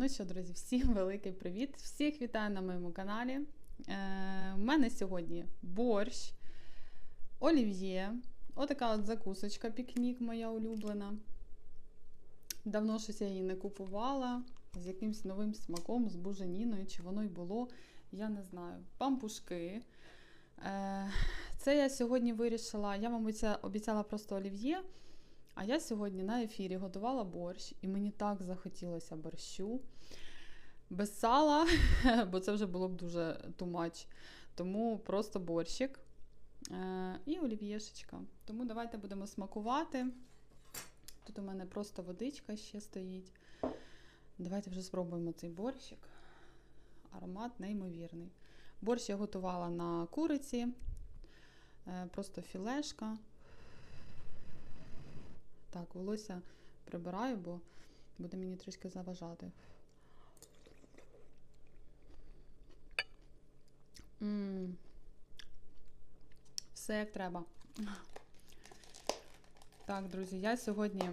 Ну що, друзі, всім великий привіт! Всіх вітаю на моєму каналі. Е, У мене сьогодні борщ, олів'є, отака от закусочка, пікнік моя улюблена. Давно щось я її не купувала. З якимось новим смаком, з буженіною, чи воно й було, я не знаю. Пампушки. Е, Це я сьогодні вирішила. Я вам обіцяла просто олів'є. А я сьогодні на ефірі готувала борщ, і мені так захотілося борщу. Без сала, бо це вже було б дуже тумач. Тому просто борщик е, і олів'єшечка. Тому давайте будемо смакувати. Тут у мене просто водичка ще стоїть. Давайте вже спробуємо цей борщик. Аромат неймовірний. Борщ я готувала на куриці, е, просто філешка. Так, волосся прибираю, бо буде мені трішки заважати. м Все як треба. Так, друзі, я сьогодні,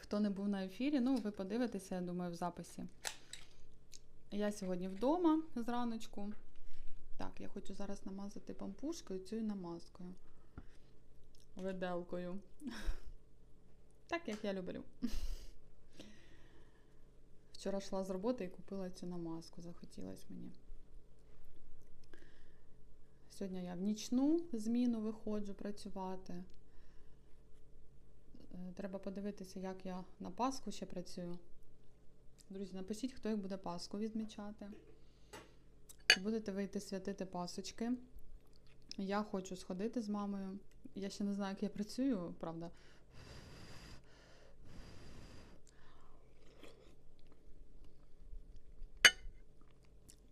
хто не був на ефірі, ну, ви подивитеся, я думаю, в записі. Я сьогодні вдома зраночку. Так, я хочу зараз намазати пампушкою цією намазкою. Виделкою. Так, як я люблю. Вчора йшла з роботи і купила цю намазку, захотілося мені. Сьогодні я в нічну зміну виходжу працювати. Е, Треба подивитися, як я на Пасху ще працюю. Друзі, напишіть, хто як буде Пасху відмічати. Будете вийти святити пасочки? Я хочу сходити з мамою. Я ще не знаю, як я працюю, правда.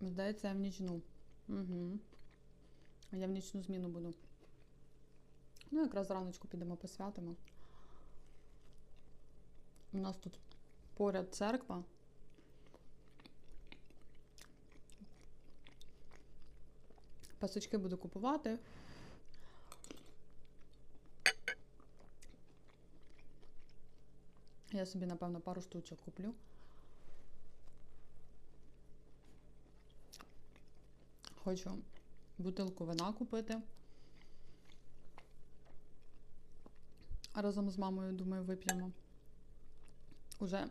Здається, я в нічну. Угу. Я в нічну зміну буду. Ну, якраз раночку підемо посвятимо. У нас тут поряд церква. Пасочки буду купувати. Я собі, напевно, пару штучок куплю. Хочу бутилку вина купити. Разом з мамою, думаю, вип'ємо. Уже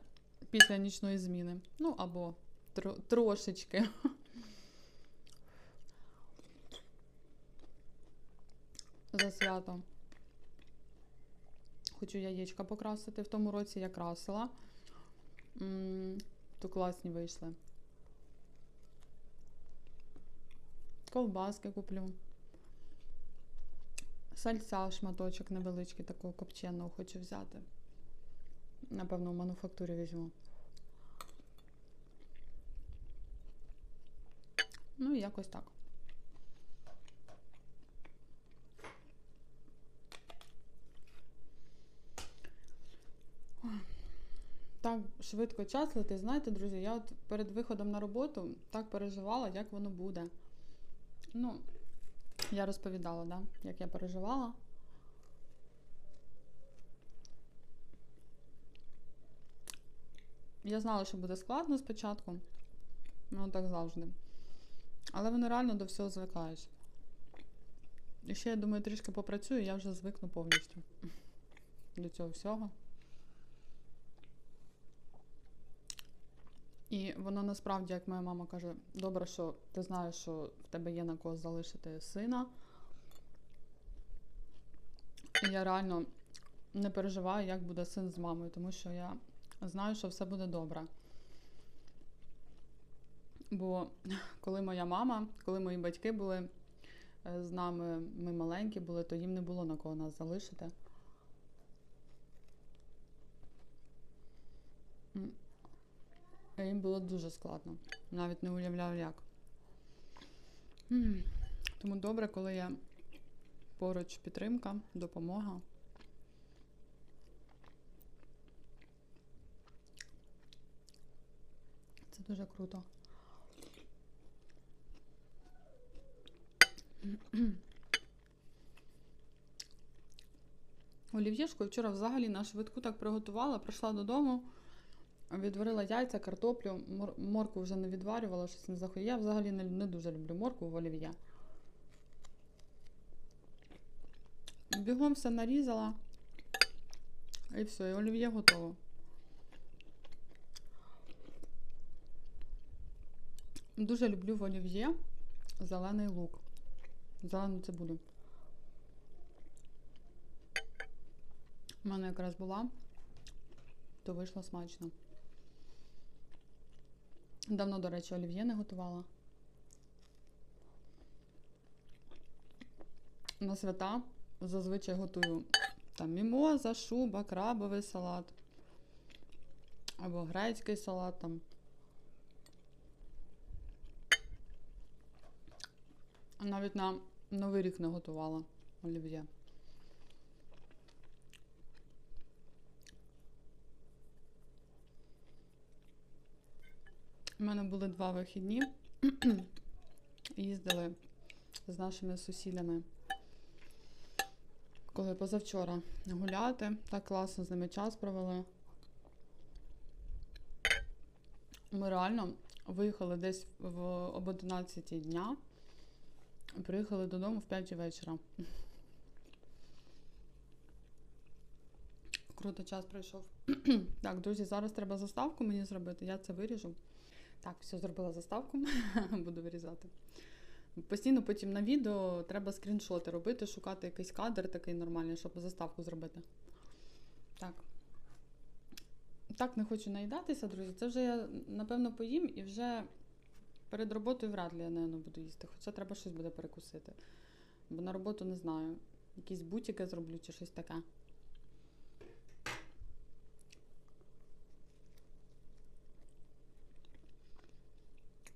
після нічної зміни. Ну, або тро- трошечки. За свято. Хочу яєчка покрасити. В тому році я красила. М, То класні вийшли. Ковбаски куплю. Сальця шматочок невеличкий, такого копченого хочу взяти. Напевно, в мануфактурі візьму. Ну і якось так. Так швидко час летить. Знаєте, друзі, я от перед виходом на роботу так переживала, як воно буде. Ну, я розповідала, да, як я переживала. Я знала, що буде складно спочатку. Ну, так завжди. Але воно реально до всього звикаєш. І ще, я думаю, трішки попрацюю, я вже звикну повністю до цього всього. І воно насправді, як моя мама каже, добре, що ти знаєш, що в тебе є на кого залишити сина. І я реально не переживаю, як буде син з мамою, тому що я знаю, що все буде добре. Бо коли моя мама, коли мої батьки були е, з нами, ми маленькі були, то їм не було на кого нас залишити. М. А їм було дуже складно. Навіть не уявляю як. Тому добре, коли є поруч підтримка, допомога. Це дуже круто. Олів'єшку вчора взагалі на швидку так приготувала, прийшла додому. Відварила яйця, картоплю, мор- моркву вже не відварювала, щось не захотіла. Я взагалі не, не дуже люблю моркву в олів'є. Бігом все нарізала. І все, і олів'є готово. Дуже люблю в олів'є зелений лук. Зелену цибулю. У мене якраз була, то вийшло смачно. Давно, до речі, олів'є не готувала. На свята зазвичай готую там мімоза, шуба, крабовий салат. Або грецький салат там. Навіть на Новий рік не готувала олів'є. У мене були два вихідні. Їздили з нашими сусідами. Коли позавчора гуляти, так класно з ними час провели. Ми реально виїхали десь в об 11 дня. Приїхали додому в 5 вечора. Круто час пройшов. так, друзі, зараз треба заставку мені зробити. Я це виріжу. Так, все, зробила заставку. Буду вирізати. Постійно потім на відео треба скріншоти робити, шукати якийсь кадр такий нормальний, щоб заставку зробити. Так. Так, не хочу наїдатися, друзі. Це вже я, напевно, поїм і вже перед роботою вряд ли я, напевно, буду їсти. Хоча треба щось буде перекусити. Бо на роботу не знаю. Якісь бутики зроблю чи щось таке.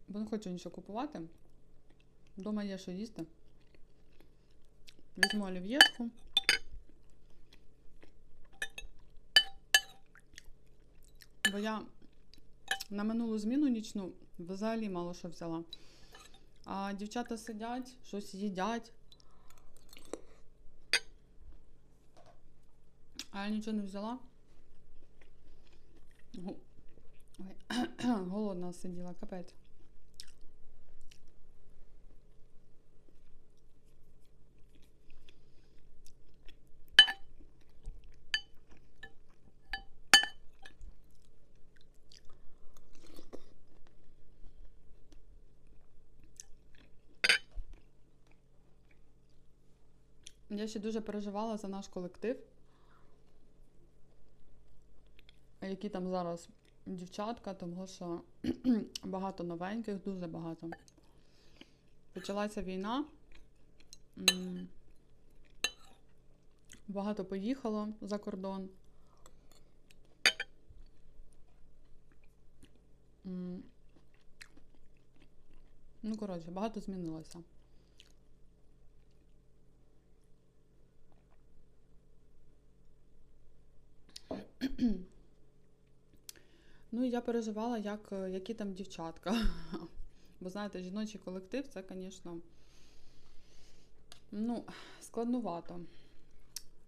Бо не хочу нічого купувати. Дома є що їсти. Візьму олів'єшку. Бо я на минулу зміну нічну взагалі мало що взяла. А дівчата сидять, щось їдять. А я нічого не взяла. Голодна сиділа, капець. Я ще дуже переживала за наш колектив. Які там зараз дівчатка, тому що багато новеньких, дуже багато. Почалася війна. Багато поїхало за кордон. Ну, коротше, багато змінилося. Ну, і я переживала, як, е, які там дівчатка. Бо знаєте, жіночий колектив це, звісно, ну, складнувато.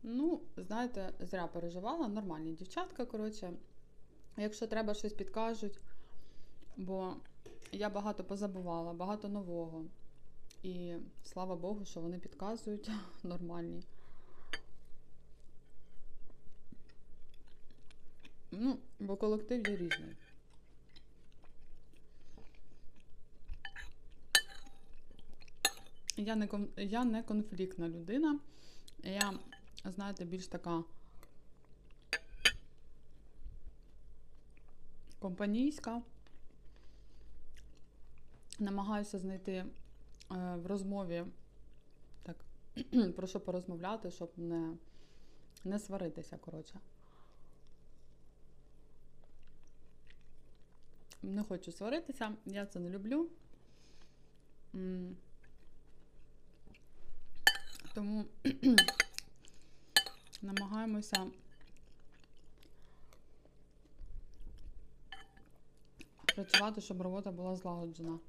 Ну, знаєте, зря переживала, нормальні дівчатка, коротше. Якщо треба, щось підкажуть, бо я багато позабувала, багато нового. І слава Богу, що вони підказують нормальні. Ну, бо колектив є різний. Я не, я не конфліктна людина. Я, знаєте, більш така компанійська. Намагаюся знайти е, в розмові так, про що порозмовляти, щоб не, не сваритися, коротше. Не хочу сваритися, я це не люблю. Тому намагаємося працювати, щоб робота була злагоджена.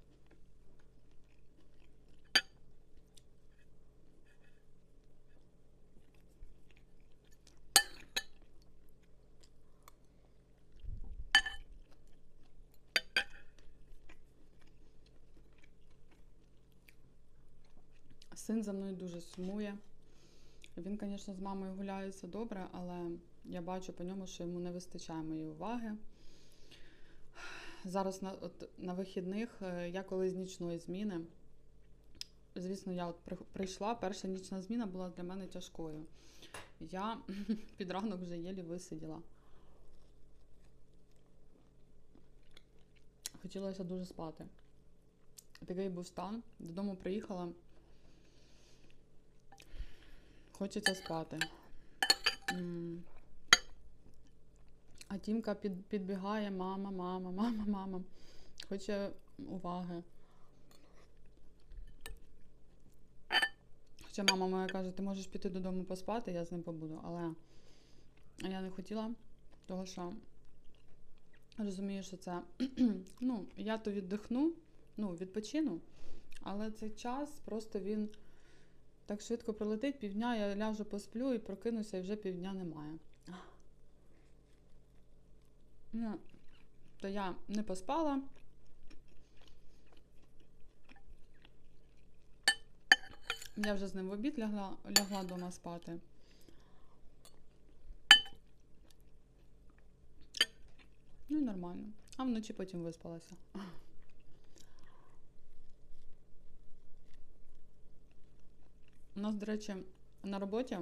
Син за мною дуже сумує. Він, звісно, з мамою гуляється добре, але я бачу по ньому, що йому не вистачає моєї уваги. Зараз на, от, на вихідних е, я коли з нічної зміни. Звісно, я от прийшла, перша нічна зміна була для мене тяжкою. Я під ранок вже єлі висиділа. Хотілося дуже спати. Такий був стан. Додому приїхала. Хочеться спати. А Тімка під, підбігає, мама, мама, мама, мама. Хоче уваги. Хоча мама моя каже, ти можеш піти додому поспати, я з ним побуду. Але я не хотіла, тому що розумію, що це. ну, я то віддихну, ну, відпочину, але цей час просто він так швидко пролетить, півдня я ляжу посплю і прокинуся, і вже півдня немає. Ну, то я не поспала. Я вже з ним в обід лягла, лягла дома спати. Ну нормально. А вночі потім виспалася. У нас, до речі, на роботі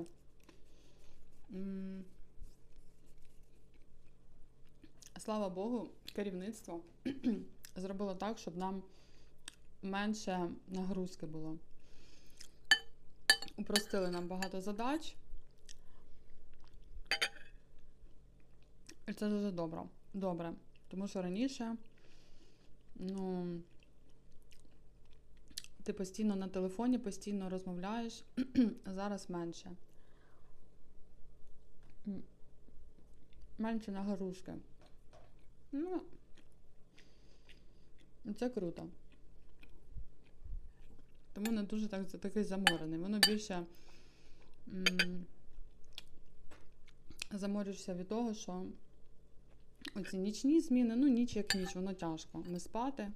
слава Богу, керівництво зробило так, щоб нам менше нагрузки було. Упростили нам багато задач. І це дуже добре. Добре. Тому що раніше, ну, ти постійно на телефоні, постійно розмовляєш, зараз менше. Менше нагрузки. Ну, це круто. Тому не дуже так, такий заморений. Воно більше м, заморюєшся від того, що оці нічні зміни, ну ніч як ніч, воно тяжко. Не спати.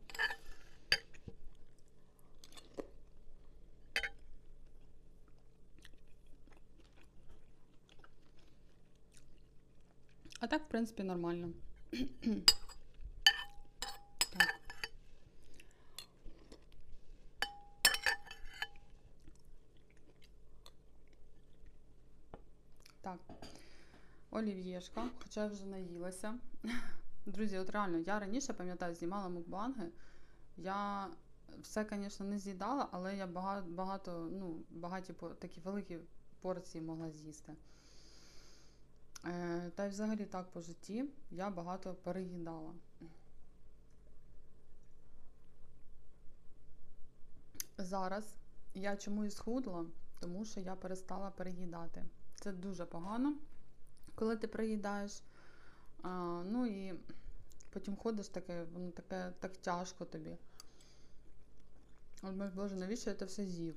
Принципі, нормально. так. Олів'єшка, хоча я вже наїлася. Друзі, от реально, я раніше пам'ятаю, знімала мукбанги. Я все, звісно, не з'їдала, але я багато, багато ну, багаті такі великі порції могла з'їсти. Е, та й взагалі так по житті я багато переїдала. Зараз я чому і схудла, тому що я перестала переїдати. Це дуже погано, коли ти переїдаєш. А, ну і потім ходиш таке, воно таке так тяжко тобі. Боже, навіщо я це все з'їв?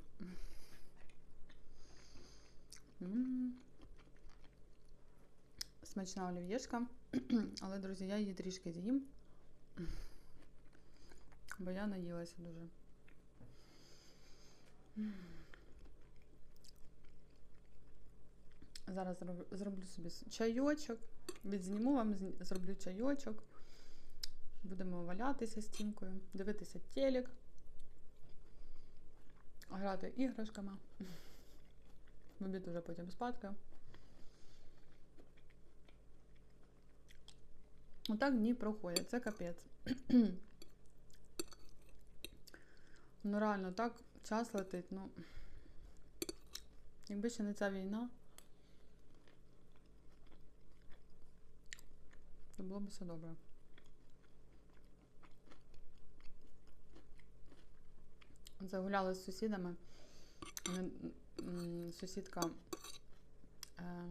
Смачна олів'єшка. Але, друзі, я її трішки з'їм. Бо я наїлася дуже. Зараз зроблю, собі чайочок. Відзніму вам, зроблю чайочок. Будемо валятися з тімкою, дивитися телек, грати іграшками. В обід потім спадки. Отак дні проходять, це капець. ну реально, так час летить, ну. Якби ще не ця війна, то було б все добре. Загуляли з сусідами. Сусідка е,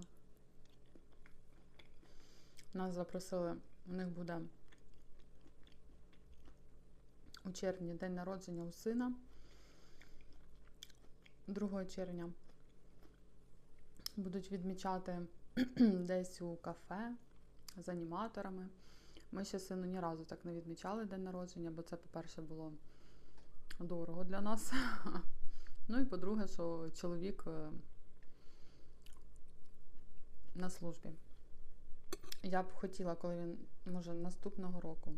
нас запросили. У них буде у червні день народження у сина. 2 червня будуть відмічати десь у кафе з аніматорами. Ми ще сину ні разу так не відмічали день народження, бо це, по-перше, було дорого для нас. Ну і по-друге, що чоловік е, на службі. Я б хотіла, коли він, може, наступного року.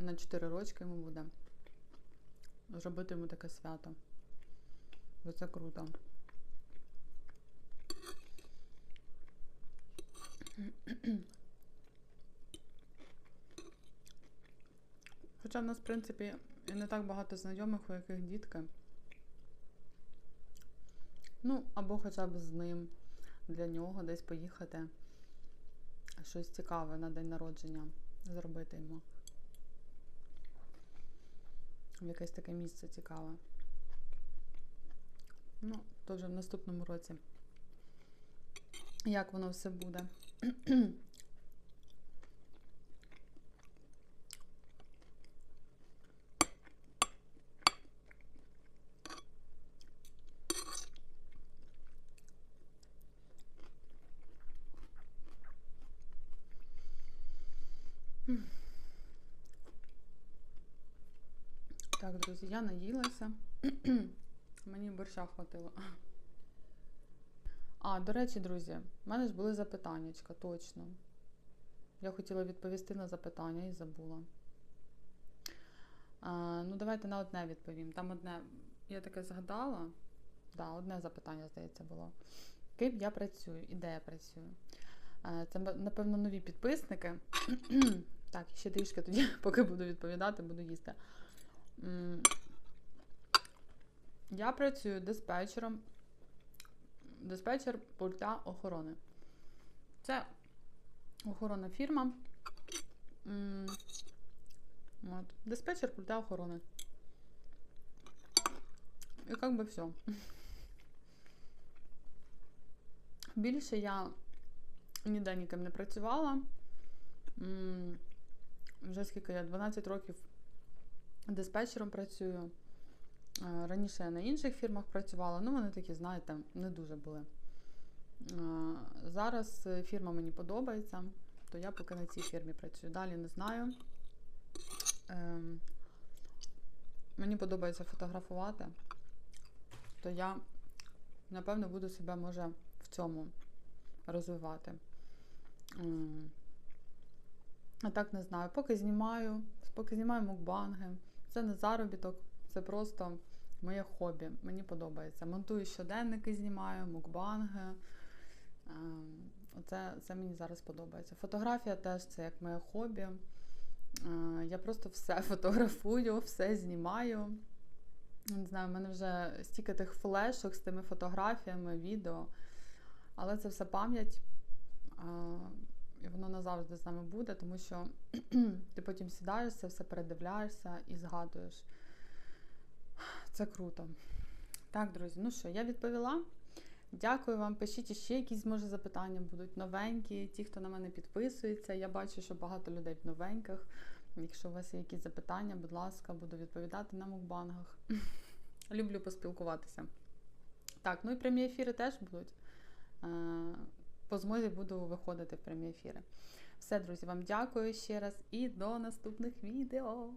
На 4 рочки йому буде. Зробити йому таке свято. Бо це круто. Хоча в нас, в принципі, і не так багато знайомих, у яких дітки. Ну, або хоча б з ним для нього десь поїхати. Щось цікаве на день народження зробити йому. В якесь таке місце цікаве. Ну, вже в наступному році. Як воно все буде. Так, друзі, я наїлася. Мені борща хватило. А, до речі, друзі, в мене ж були запитаннячка, точно. Я хотіла відповісти на запитання і забула. А, ну, давайте на одне відповім. Там одне, я таке згадала. Да, одне запитання, здається, було. Ким я працюю і де я працюю? Це, напевно, нові підписники. так, ще трішки тоді, поки буду відповідати, буду їсти. Я працюю диспетчером. Диспетчер пульта охорони. Це охоронна фірма. От. Диспетчер пульта охорони. І як би все. Більше я ніде ніким не працювала. Вже скільки я 12 років диспетчером працюю. Е, Раніше я на інших фірмах працювала, ну вони такі, знаєте, не дуже були. Е, Зараз е, фірма мені подобається, то я поки на цій фірмі працюю. Далі не знаю. Ем, Мені подобається фотографувати, то я, напевно, буду себе може в цьому розвивати. А так не знаю. Поки знімаю, поки знімаю мукбанги. Це не заробіток, це просто моє хобі. Мені подобається. Монтую щоденники, знімаю, мукбанги. Ем, Оце, це мені зараз подобається. Фотографія теж це як моє хобі. Е, Я просто все фотографую, все знімаю. Не знаю, в мене вже стільки тих флешок з тими фотографіями, відео. Але це все пам'ять. І воно назавжди з нами буде, тому що ти потім сідаєш, це все передивляєшся і згадуєш. Це круто. Так, друзі, ну що, я відповіла. Дякую вам. Пишіть ще якісь, може, запитання будуть новенькі. Ті, хто на мене підписується. Я бачу, що багато людей в новеньких. Якщо у вас є якісь запитання, будь ласка, буду відповідати на мукбангах. Люблю поспілкуватися. Так, ну і прямі ефіри теж будуть. Е, По змозі буду виходити в прямі ефіри. Все, друзі, вам дякую ще раз і до наступних відео.